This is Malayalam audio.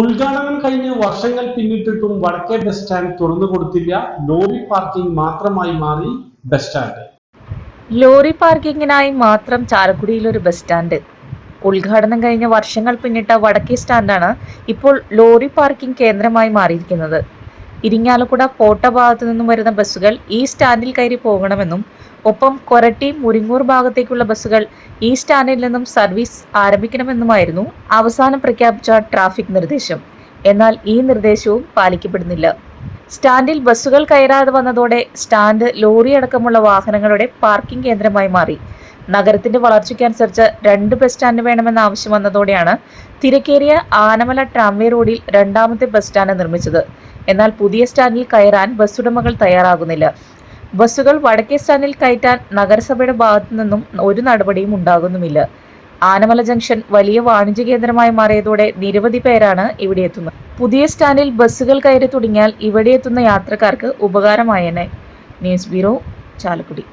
ഉദ്ഘാടനം കഴിഞ്ഞ് വർഷങ്ങൾ പിന്നിട്ടിട്ടും വടക്കേ ബസ് സ്റ്റാൻഡ് തുറന്നു കൊടുത്തില്ല. ലോറി പാർക്കിംഗ് മാത്രമായി മാറി ബസ് സ്റ്റാൻഡ്. ലോറി പാർക്കിങ്ങിനായി മാത്രം ചാലക്കുടിയിൽ ഒരു ബസ് സ്റ്റാൻഡ്. ഉദ്ഘാടനം കഴിഞ്ഞ വർഷങ്ങൾ പിന്നിട്ട വടക്കേ സ്റ്റാൻഡാണ് ഇപ്പോൾ ലോറി പാർക്കിംഗ് കേന്ദ്രമായി മാറിയിരിക്കുന്നത്. ഇരിങ്ങാലക്കുട പോട്ട ഭാഗത്തു നിന്നും വരുന്ന ബസ്സുകൾ ഈ സ്റ്റാൻഡിൽ കയറി പോകണമെന്നും ഒപ്പം കൊരട്ടി മുരിങ്ങൂർ ഭാഗത്തേക്കുള്ള ബസ്സുകൾ ഈ സ്റ്റാൻഡിൽ നിന്നും സർവീസ് ആരംഭിക്കണമെന്നുമായിരുന്നു അവസാനം പ്രഖ്യാപിച്ച ട്രാഫിക് നിർദ്ദേശം. എന്നാൽ ഈ നിർദ്ദേശവും പാലിക്കപ്പെടുന്നില്ല. സ്റ്റാൻഡിൽ ബസ്സുകൾ കയറാതെ വന്നതോടെ സ്റ്റാൻഡ് ലോറി അടക്കമുള്ള വാഹനങ്ങളുടെ പാർക്കിംഗ് കേന്ദ്രമായി മാറി. നഗരത്തിന്റെ വളർച്ചയ്ക്കനുസരിച്ച് രണ്ട് ബസ് സ്റ്റാൻഡ് വേണമെന്ന ആവശ്യം വന്നതോടെയാണ് തിരക്കേറിയ ആനമല ട്രാംവേ റോഡിൽ രണ്ടാമത്തെ ബസ് സ്റ്റാൻഡ് നിർമ്മിച്ചത്. എന്നാൽ പുതിയ സ്റ്റാൻഡിൽ കയറാൻ ഉടമകൾ തയ്യാറാകുന്നില്ല. ബസ്സുകൾ വടക്കേ സ്റ്റാൻഡിൽ കയറ്റാൻ നഗരസഭയുടെ ഭാഗത്തു നിന്നും ഒരു നടപടിയും ഉണ്ടാകുന്നുമില്ല. ആനമല ജംഗ്ഷൻ വലിയ വാണിജ്യ കേന്ദ്രമായി മാറിയതോടെ നിരവധി പേരാണ് ഇവിടെ എത്തുന്നത്. പുതിയ സ്റ്റാൻഡിൽ ബസ്സുകൾ കയറി തുടങ്ങിയാൽ ഇവിടെ എത്തുന്ന യാത്രക്കാർക്ക് ഉപകാരമായേനെ. News bureau Chalakudy.